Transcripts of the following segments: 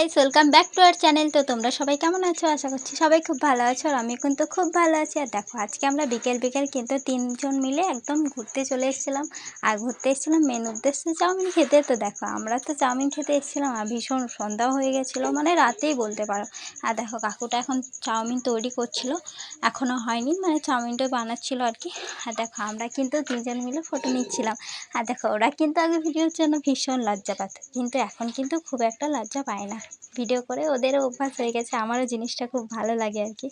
Guys welcome back to our channel তো তোমরা সবাই কেমন আছো? আশা করছি সবাই খুব ভালো আছো আর আমি কিন্তু খুব ভালো আছি। আর দেখো, আজকে আমরা বিকেল বিকেল কিন্তু তিনজন মিলে একদম ঘুরতে চলে এসেছিলাম। আর ঘুরতে এসেছিলাম মেন উদ্দেশ্য চাউমিন খেতে। তো দেখো, আমরা তো চাউমিন খেতে এসেছিলাম আর ভীষণ সন্ধ্যাও হয়ে গেছিল। মানে রাতেই বলতে পারো। আর দেখো, কাকুটা এখন চাউমিন তৈরি করছিল। এখনও হয়নি মানে চাউমিনটা বানাচ্ছিল আর কি। আর দেখো, আমরা কিন্তু তিনজন মিলে ফটো নিচ্ছিলাম। আর দেখো, ওরা কিন্তু আগে ভিডিওর জন্য ভীষণ লজ্জা পাত। কিন্তু এখন কিন্তু খুব একটা লজ্জা পায় না। ভিডিও করে ওদেরও অভ্যাস হয়ে গেছে, আমারও জিনিসটা খুব ভালো লাগে আর কি।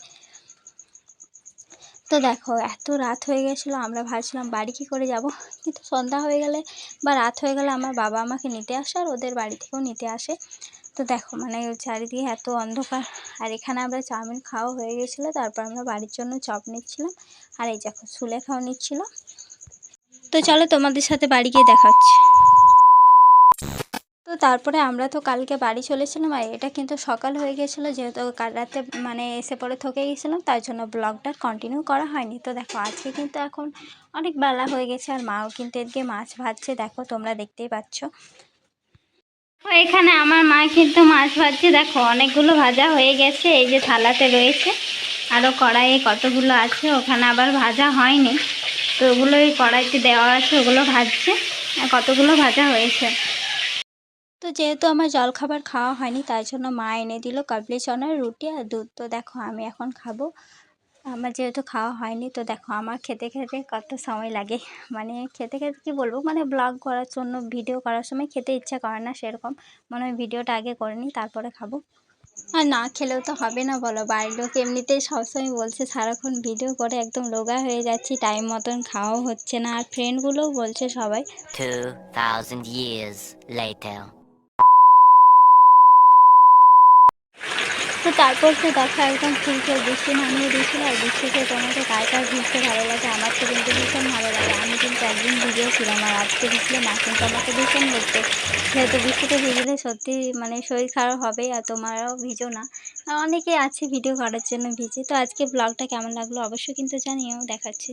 তো দেখো, এত রাত হয়ে গেছিল, আমরা ভাবছিলাম বাড়ি কী করে যাব? কিন্তু সন্ধ্যা হয়ে গেলে বা রাত হয়ে গেলে আমার বাবা আমাকে নিতে আসে আর ওদের বাড়ি থেকেও নিতে আসে। তো দেখো মানে চারিদিকে এত অন্ধকার, আর এখানে আমরা চাউমিন খাওয়া হয়ে গেছিল, তারপর আমরা বাড়ির জন্য চপ নিচ্ছিলাম, আর এই দেখো সুলেখাও নিচ্ছিল। তো চলো তোমাদের সাথে বাড়ি গিয়ে দেখা হচ্ছে। তো তারপরে আমরা তো কালকে বাড়ি চলেছিলাম আর এটা কিন্তু সকাল হয়ে গেছিল যেহেতু কাল রাতে মানে এসে পরে থকে গেছিলাম তার জন্য ব্লগটা কন্টিনিউ করা হয়নি। তো দেখো, আজকে কিন্তু এখন অনেক বেলা হয়ে গেছে আর মাও কিন্তু এদিকে মাছ ভাজছে। দেখো, তোমরা দেখতেই পাচ্ছ। এখানে আমার মা কিন্তু মাছ ভাজছে। দেখো, অনেকগুলো ভাজা হয়ে গেছে, এই যে থালাতে রয়েছে। আরও কড়াইয়ে কতগুলো আছে, ওখানে আবার ভাজা হয়নি। তো ওগুলো এই কড়াইতে দেওয়া আছে, ওগুলো ভাজছে। আর কতগুলো ভাজা হয়েছে। তো যেহেতু আমার জলখাবার খাওয়া হয়নি, তাই জন্য মা এনে দিল কাবলি চনার রুটি আর দুধ। তো দেখো আমি এখন খাব। আমার যেহেতু খাওয়া হয়নি, তো দেখো আমার খেতে খেতে কত সময় লাগে। মানে খেতে খেতে কী বলব মানে ব্লগ করার জন্য ভিডিও করার সময় খেতে ইচ্ছা করে না সেরকম। মনে হয় ভিডিওটা আগে করে নিই, তারপরে খাব। আর না খেলেও তো হবে না বলো, বাড়ির লোক এমনিতেই সবসময় বলছে, সারাক্ষণ ভিডিও করে একদম রোগা হয়ে যাচ্ছি টাইম মতন খাওয়াও হচ্ছে না। আর ফ্রেন্ডগুলোও বলছে সবাই। তো তারপর তো দেখো একদম ফুলকে বৃষ্টি নামিয়ে দিয়েছিল আর বৃষ্টিতে তোমাকে কার কার ভিজতে ভালো লাগে? আমার তো কিন্তু ভীষণ ভালো লাগে। আমি কিন্তু একদিন ভিজেছিলাম আর আজকে ভিজলে মা কিন্তু আমাকে ভীষণ বলতো যেহেতু বৃষ্টিতে ভিজলে সত্যি মানে শরীর খারাপ হবে আর তোমারও ভিজো না। আর অনেকেই আছে ভিডিও করার জন্য ভিজে। তো আজকে ব্লগটা কেমন লাগল অবশ্যই কিন্তু জানিও। দেখাচ্ছি।